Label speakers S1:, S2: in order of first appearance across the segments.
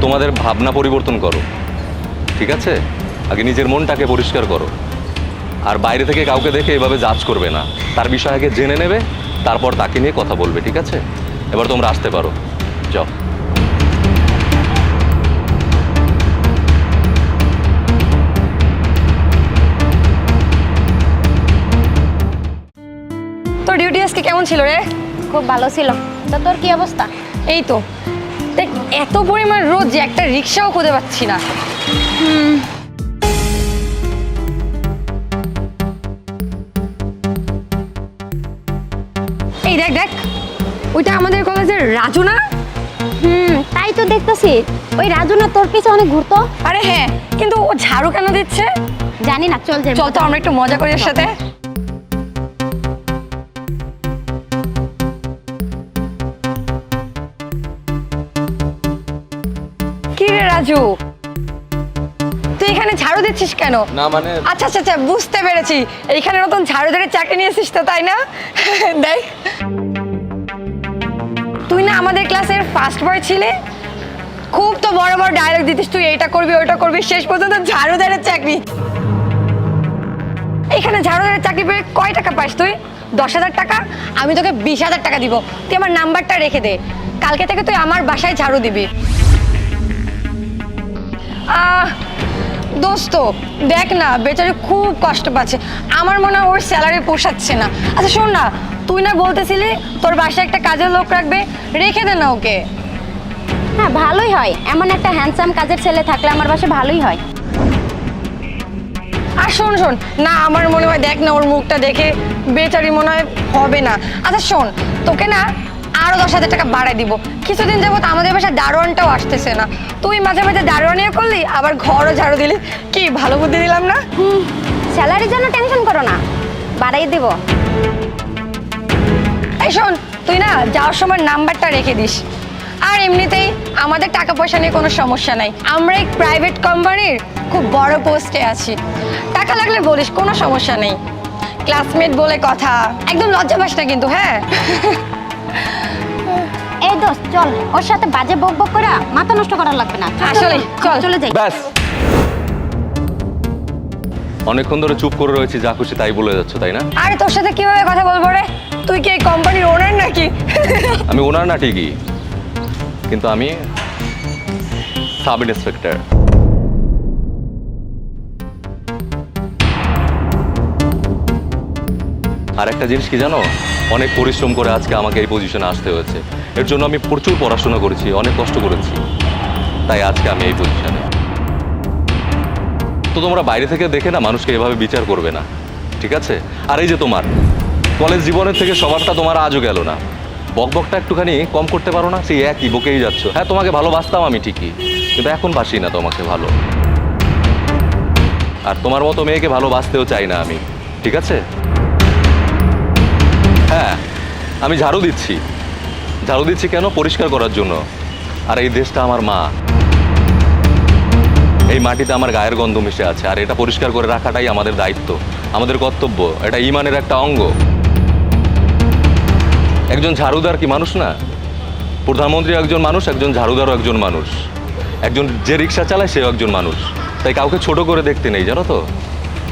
S1: তোমাদের ভাবনা পরিবর্তন করো ঠিক আছে? আগে নিজের মনটাকে পরিষ্কার করো। আর বাইরে থেকে কাউকে দেখে এভাবে জাজ করবে না। তার বিষয় আগে জেনে নেবে তারপর তাকে নিয়ে কথা বলবে ঠিক আছে? এবার তোমরা আসতে পারো। যাও।
S2: তোর ডিউটি আজকে কেমন ছিল রে?
S3: খুব ভালো ছিল। তো তোর কি অবস্থা?
S2: এই তো। দেখ এত পরিমাণ রোদ যে একটা রিক্সাও খুঁজে পাচ্ছি না। এই দেখ দেখ। ওইটা আমাদের কলেজের রাজু না?
S3: হুম তাই তো দেখতেছি। ওই রাজু না তোর পিছে অনেক ঘুরতো?
S2: আরে হ্যাঁ কিন্তু ও ঝাড়ু কেন দিচ্ছে?
S3: জানি না চল যাই।
S2: চল তো আমরা একটু মজা করি এর সাথে। রাজু। তুই এখানে ঝাড়ু দিচ্ছিস কেন?
S1: না মানে
S2: আচ্ছা আচ্ছা আচ্ছা বুঝতে পেরেছি। এইখানে নতুন ঝাড়ুদারের চাকরি নিয়েছিস তো তাই না? দেখ। তুই না আমাদের ক্লাসের ফার্স্ট বয় ছিলে? খুব তো বড় বড় ডায়লগ দিতিস তুই এইটা করবি ওইটা করবি শেষ পর্যন্ত ঝাড়ুদারের চাকরি। এখানে ঝাড়ুদারের চাকরি পেয়ে কয় টাকা পাস তুই? দশ হাজার টাকা? আমি তোকে বিশ হাজার টাকা দিব। তুই আমার নাম্বারটা রেখে দে। কালকে থেকে তুই আমার বাসায় ঝাড়ু দিবি। দোস্ত দেখ না বেচারি খুব কষ্ট পাচ্ছে। আমার মনে হয় ওর স্যালারি পোষাচ্ছে না। আচ্ছা শোন না তুই না বলতেছিলি তোর বাসায় একটা কাজের লোক রাখবে রেখে দে না ওকে।
S3: হ্যাঁ ভালোই হয়। এমন একটা হ্যান্ডসাম কাজের ছেলে থাকলে আমার বাসা ভালোই হয়।
S2: আর শোন শোন না আমার মনে হয় দেখ না ওর মুখটা দেখে বেচারি মনে হয় হবে না। আচ্ছা শোন তোকে না আরও দশ হাজার টাকা বাড়াই দিব। কিছুদিন যাবত আমাদের বাসায় দারোয়ানটাও আসতেছে না। তুই মাঝে মাঝে দারোয়ানিও করলি আবার ঘরও ঝাড়ু দিলি। কি ভালো বুদ্ধি দিলাম না?
S3: হুম স্যালারির জন্য টেনশন করো না। বাড়াই দিব।
S2: এই শোন তুই না যাওয়ার সময় নাম্বারটা রেখে দিস। আর এমনিতেই আমাদের টাকা পয়সা নিয়ে কোনো সমস্যা নাই। আমরা এই প্রাইভেট কোম্পানির খুব বড় পোস্টে আছি। টাকা লাগলে বলিস কোনো সমস্যা নেই। ক্লাসমেট বলে কথা। একদম লজ্জা পাস না কিন্তু হ্যাঁ?
S3: চল ওর সাথে বাজে বক বক করে মাথা নষ্ট করা লাগবে না। আসলে চল,
S2: চল।
S3: চলে যাই।
S1: ব্যাস। অনেকক্ষণ ধরে চুপ করে রয়েছি যা খুশি তাই বলে যাচ্ছ তাই না?
S2: আরে তোর সাথে কীভাবে কথা বলব রে? তুই কি এই কোম্পানির ওনার নাকি?
S1: আমি ওনার না ঠিকই কিন্তু আমি সাব ইন্সপেক্টর আর একটা জিনিস কি জানো? অনেক পরিশ্রম করে আজকে আমাকে এই পজিশনে আসতে হয়েছে। এর জন্য আমি প্রচুর পড়াশোনা করেছি, অনেক কষ্ট করেছি। তাই আজকে আমি এই পজিশনে তো তোমরা বাইরে থেকে দেখে না, মানুষকে এভাবে বিচার করবে না। ঠিক আছে? আর এই যে তোমার কলেজ জীবনের থেকে স্বভাবটা তোমার আজও গেল না। বকবকটা একটুখানি কম করতে পারো না? সেই একই, বকেই যাচ্ছ। হ্যাঁ তোমাকে ভালোবাসতাম আমি ঠিকই, কিন্তু এখন বাসি না তোমাকে ভালো। আর তোমার মতো মেয়েকে ভালোবাসতেও চাই না আমি। ঠিক আছে? হ্যাঁ আমি ঝাড়ু দিচ্ছি। ঝাড়ু দিচ্ছি কেন? পরিষ্কার করার জন্য। আর এই দেশটা আমার মা। এই মাটিতে আমার গায়ের গন্ধ মিশে আছে। আর এটা পরিষ্কার করে রাখাটাই আমাদের দায়িত্ব, আমাদের কর্তব্য। এটা ইমানের একটা অঙ্গ। একজন ঝাড়ুদার কি মানুষ না? প্রধানমন্ত্রী একজন মানুষ, একজন ঝাড়ুদারও একজন মানুষ। একজন যে রিক্সা চালায়, সেও একজন মানুষ। তাই কাউকে ছোট করে দেখতে নেই, জানো তো?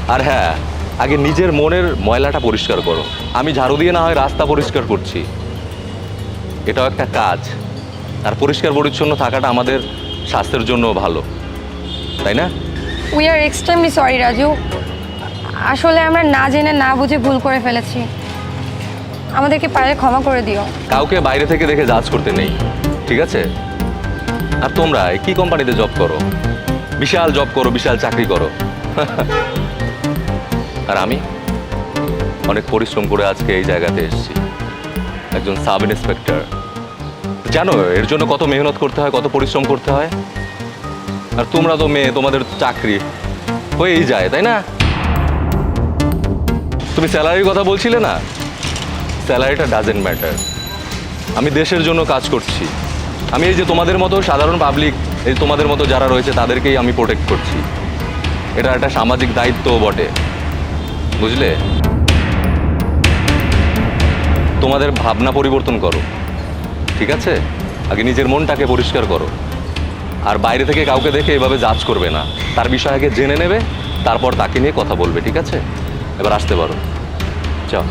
S1: আর হ্যাঁ আগে নিজের মনের ময়লাটা পরিষ্কার করো। আমি ঝাড়ু দিয়ে না হয় রাস্তা পরিষ্কার করছি। এটাও একটা কাজ। আর পরিষ্কার পরিচ্ছন্ন থাকাটা আমাদের স্বাস্থ্যের জন্য ভালো। তাই না?
S2: We are extremely sorry Raju. আসলে আমরা না জেনে না বুঝে ভুল করে ফেলেছি। আমাদেরকে পারলে ক্ষমা করে দিও।
S1: কাউকে বাইরে থেকে দেখে জাজ করতে নেই। ঠিক আছে? আর তোমরা কি কোম্পানিতে জব করো? বিশাল জব করো বিশাল চাকরি করো। আর আমি অনেক পরিশ্রম করে আজকে এই জায়গাতে এসেছি। একজন সাব ইন্সপেক্টর জানো, এর জন্য কত মেহনত করতে হয়, কত পরিশ্রম করতে হয়? আর তোমরা তো মেয়ে, তোমাদের চাকরি হয়েই যায়, তাই না? তুমি স্যালারির কথা বলছিলে না? স্যালারিটা ডাজেন্ট ম্যাটার আমি দেশের জন্য কাজ করছি। আমি এই যে তোমাদের মতো সাধারণ পাবলিক এই তোমাদের মতো যারা রয়েছে, তাদেরকেই আমি প্রোটেক্ট করছি। এটা একটা সামাজিক দায়িত্বও বটে। বুঝলে? তোমাদের ভাবনা পরিবর্তন করো, ঠিক আছে? আগে নিজের মনটাকে পরিষ্কার করো। আর বাইরে থেকে কাউকে দেখে এভাবে জাজ করবে না। তার বিষয় আগে জেনে নেবে, তারপর তাকে নিয়ে কথা বলবে, ঠিক আছে? এবার আসতে পারো। চল